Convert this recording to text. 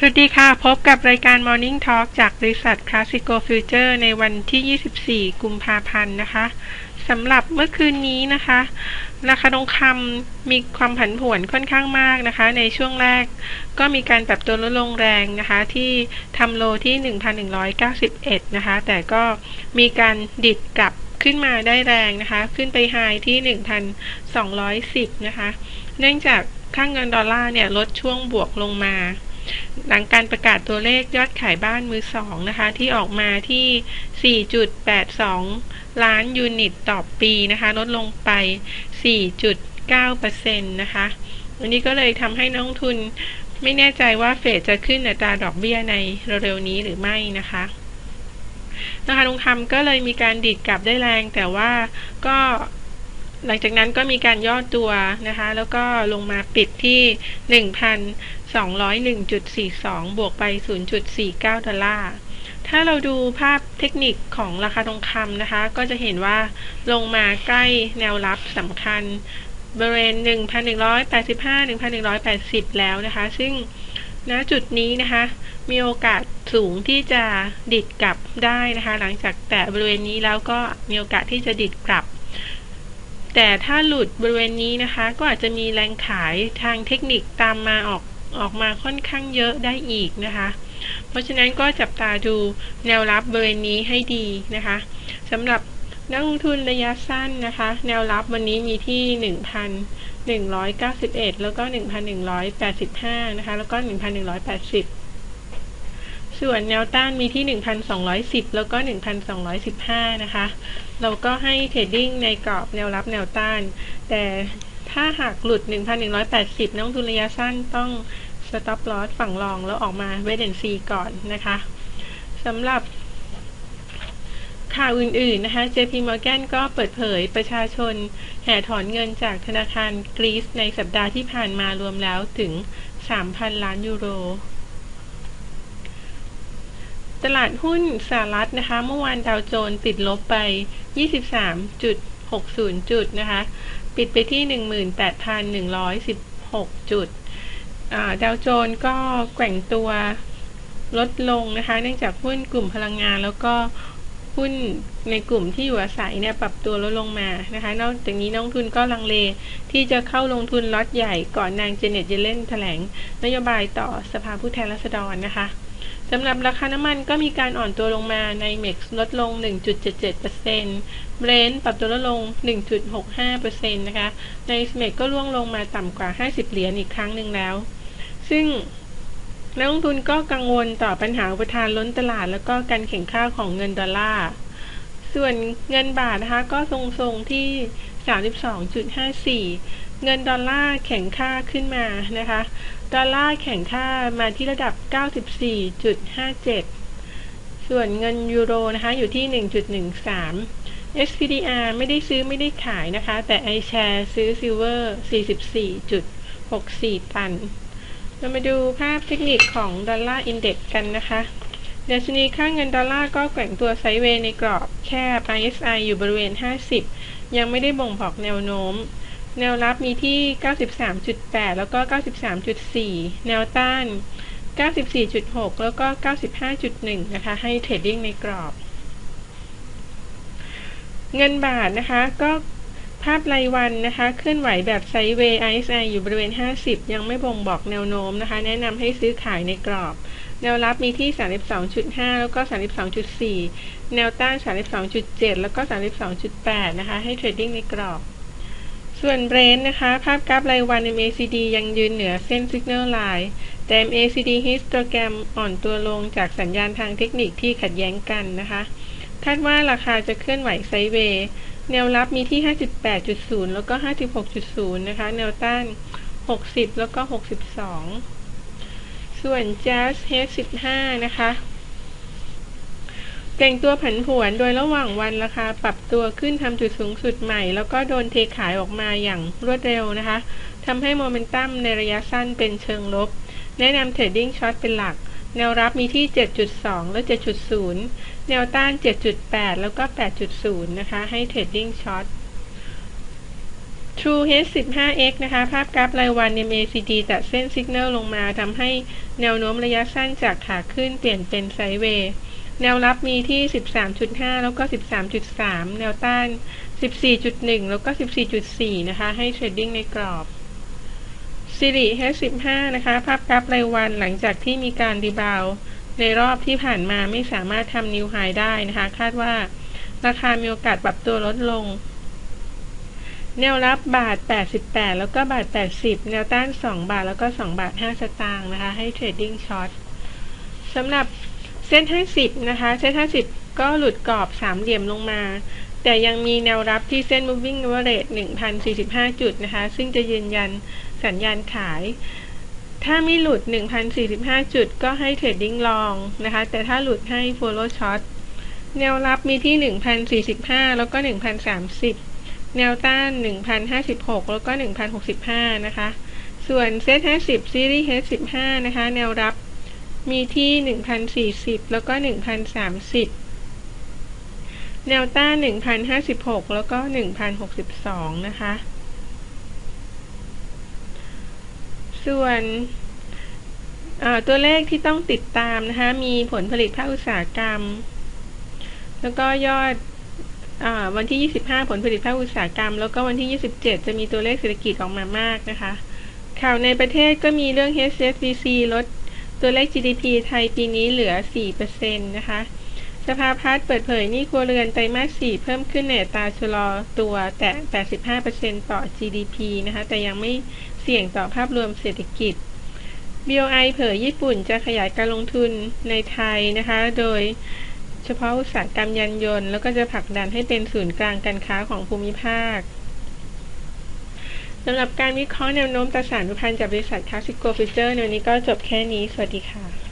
สวัสดีค่ะ พบกับรายการ Morning Talk จากบริษัท Classico Future ในวันที่ 24 กุมภาพันธ์นะคะสำหรับเมื่อคืนนี้นะคะ ราคาทองคำมีความผันผวนค่อนข้างมากนะคะ ในช่วงแรกก็มีการปรับตัวลดลงแรงนะคะ ที่ทำโลที่ 1,191 นะคะ แต่ก็มีการดิดกลับขึ้นมาได้แรงนะคะ ขึ้นไปไฮที่ 1,210 นะคะ เนื่องจากค่างเงินดอลลาร์เนี่ยลดช่วงบวกลงมา หลังการประกาศตัวเลขยอดขายบ้านมือสองนะคะ ที่ออกมาที่ 4.82 ล้านยูนิตต่อปีนะคะ ลดลงไป 4.9%นะคะอันนี้ก็เลยทำให้นักลงทุนไม่แน่ใจว่าเฟดจะขึ้นอัตราดอกเบี้ยในเร็วๆนี้หรือไม่นะคะนะคะทองคำก็เลยมีการดิดกลับได้แรง แต่ว่าก็หลังจากนั้นก็มีการย่อตัวนะคะ แล้วก็ลงมาปิดที่ 201.42 บวกไป 0.49 ดอลลาร์ ถ้าเราดูภาพเทคนิคของราคาทองคำนะคะ ก็จะเห็นว่าลงมาใกล้แนวรับสำคัญบริเวณ 1,185 1,180 แล้วนะคะ ซึ่งณจุดนี้นะคะ มีโอกาสสูงที่จะดิดกลับได้นะคะ หลังจากแตะบริเวณนี้แล้วก็มีโอกาสที่จะดิดกลับ แต่ถ้าหลุดบริเวณนี้นะคะ ก็อาจจะมีแรงขายทางเทคนิคตามมาออก ออกมาค่อนข้างเยอะได้อีกนะคะ เพราะฉะนั้นก็จับตาดูแนวรับบริเวณนี้ให้ดีนะคะสำหรับนักลงทุนระยะสั้นนะคะ แนวรับวันนี้มีที่ 1,191 แล้วก็ 1,185 นะคะ แล้วก็ 1,180 ส่วนแนวต้านมีที่ 1,210 แล้วก็ 1,215 นะคะ เราก็ให้เทรดดิ้งในกรอบแนวรับแนวต้าน แต่ ถ้าหากหลุด 1,180 นักทุนระยะสั้นต้อง stop loss ฝั่งรองแล้วออกมา wait and see ก่อนนะคะสำหรับข่าวอื่นๆนะคะ JP Morgan ก็เปิดเผยประชาชนแห่ถอนเงินจากธนาคารกรีซในสัปดาห์ที่ผ่านมารวมแล้วถึง 3,000 ล้านยูโร ตลาดหุ้นสหรัฐนะคะ เมื่อวานดาวโจนส์ติดลบไป 23.60 จุดนะคะ ปิดไปที่ 18,116 จุดดาวโจนก็แกว่งตัวลดลงนะคะ เนื่องจากหุ้นกลุ่มพลังงานแล้วก็หุ้นในกลุ่มที่อยู่อาศัยเนี่ยปรับตัวลดลงมานะคะ นอกจากนี้นักทุนก็ลังเลที่จะเข้าลงทุนล็อตใหญ่ก่อนนางเจเน็ตเยเลนแถลงนโยบายต่อสภาผู้แทนราษฎรนะคะ สำหรับราคาน้ำมันก็มีการอ่อนตัวลงมาในเม็กซ์ลดลง 1.77%เบรนท์ปรับตัวลดลง 1.65%นะคะ ในสเมกก็ร่วงลงมาต่ำกว่า 50 เหรียญอีกครั้งหนึ่งแล้ว ซึ่งนักลงทุนก็กังวลต่อปัญหาอุปทานล้นตลาด แล้วก็การแข่งข้าของเงินดอลลาร์ ส่วนเงินบาทนะคะก็ทรงๆที่ 32.54 เงินดอลลาร์แข็งค่าขึ้นมานะคะ ดอลลาร์แข่งค่ามาที่ระดับ 94.57 ส่วนเงินยูโรนะคะอยู่ที่ 1.13 SPDR ไม่ได้ซื้อไม่ได้ขายนะคะ แต่ iShare ซื้อซิลเวอร์44.64 ตัน เรามาดูภาพเทคนิคของดอลลาร์อินเด็กซ์กันนะคะดัชนีค่าเงินดอลลาร์ก็แกว่งตัวไซด์เวย์ในกรอบแคบ RSI อยู่บริเวณ 50 ยังไม่ได้บ่งบอกแนวโน้ม แนวรับมีที่ 93.8 แล้วก็ 93.4 แนวต้าน 94.6 แล้วก็ 95.1 นะคะ ให้เทรดดิ้งในกรอบ เงินบาทนะคะ ก็ภาพรายวันนะคะ เคลื่อนไหวแบบไซด์เวย์ RSI อยู่บริเวณ 50 ยังไม่บ่งบอกแนวโน้มนะคะ แนะนำให้ซื้อขายในกรอบ แนวรับมีที่ 32.5 แล้วก็ 32.4 แนวต้าน 32.7 แล้วก็ 32.8 นะคะ ให้เทรดดิ้งในกรอบ ส่วนเบรนนะคะ ภาพกราฟรายวัน MACD ยังยืนเหนือเส้น Signal Line แต่ MACD Histogram อ่อนตัวลงจากสัญญาณทางเทคนิคที่ขัดแย้งกันนะคะ คาดว่าราคาจะเคลื่อนไหวไซเวย์แนวรับมีที่ 58.0 แล้วก็ 56.0 นะคะ แนวต้าน 60 แล้วก็ 62 ส่วน Jazz H15 นะคะ แก่งตัวผันผวนโดยระหว่างวันราคาปรับตัวขึ้นทำจุดสูงสุดใหม่ แล้วก็โดนเทขายออกมาอย่างรวดเร็วนะคะทำให้โมเมนตัมในระยะสั้นเป็นเชิงลบ แนะนำเทรดดิ้งช็อตเป็นหลัก แนวรับมีที่ 7.2 และ 7.0 แนวต้าน 7.8 แล้วก็ 8.0 นะคะ ให้เทรดดิ้งช็อต True H15X นะคะ ภาพกราฟรายวัน MACD ตัดเส้นสัญญาณลงมาทำให้แนวโน้มระยะสั้นจากขาขึ้นเปลี่ยนเป็นไซด์เวย์ แนวรับมีที่ 13.5 แล้วก็ 13.3 แนวต้าน 14.1 แล้วก็ 14.4 นะคะ ให้เทรดดิ้งในกรอบสิริ H15 นะคะ ภาพกราฟรายวันหลังจากที่มีการรีบาวในรอบที่ผ่านมาไม่สามารถทำนิวไฮได้นะคะ คาดว่าราคามีโอกาสปรับตัวลดลง แนวรับบาท 88 แล้วก็บาท 80 แนวต้าน 2 บาทแล้วก็ 2 บาท 5 สตางค์นะคะ ให้เทรดดิ้งช็อตสำหรับ เส้น 50 นะคะ เส้น 50 ก็หลุดกรอบสามเหลี่ยมลงมา แต่ยังมีแนวรับที่เส้น moving average 1,045 จุดนะคะ ซึ่งจะยืนยันสัญญาณขาย ถ้าไม่หลุด 1,045 จุด ก็ให้เทรดดิ้งลองนะคะ แต่ถ้าหลุดให้ follow short แนวรับมีที่ 1,045 แล้วก็ 1,030 แนวต้าน 1,056 แล้วก็ 1,065 นะคะ ส่วนเซต50ซีรีส์ H15 นะคะ แนวรับ มีที่ 1,040 แล้วก็ 1,030 แนวต้าน1,056 แล้วก็ 1,062 นะคะ ส่วนตัวเลขที่ต้องติดตามนะคะ มีผลผลิตภาคอุตสาหกรรม แล้วก็ยอดอวันที่ 25 ผลผลิตภาคอุตสาหกรรม แล้วก็วันที่ 27 จะมีตัวเลขเศรษฐกิจออกมามากนะคะ ข่าวในประเทศก็มีเรื่อง HSBC ลด ตัวเลข GDP ไทยปีนี้เหลือ 4%นะคะ สภาพัฒน์เปิดเผยนี่ครัวเรือนไตรมาส 4 เพิ่มขึ้นในตาชะลอตัวแต่ 85%ต่อ GDP นะคะ แต่ยังไม่เสี่ยงต่อภาพรวมเศรษฐกิจ BOI เผยญี่ปุ่นจะขยายการลงทุนในไทยนะคะ โดยเฉพาะอุตสาหกรรมยานยนต์ แล้วก็จะผลักดันให้เป็นศูนย์กลางการค้าของภูมิภาค สำหรับการวิเคราะห์แนวโน้มตราสารพันธ์จากบริษัทคาสิโกฟิเจอร์ในวันนี้ก็จบแค่นี้ สวัสดีค่ะ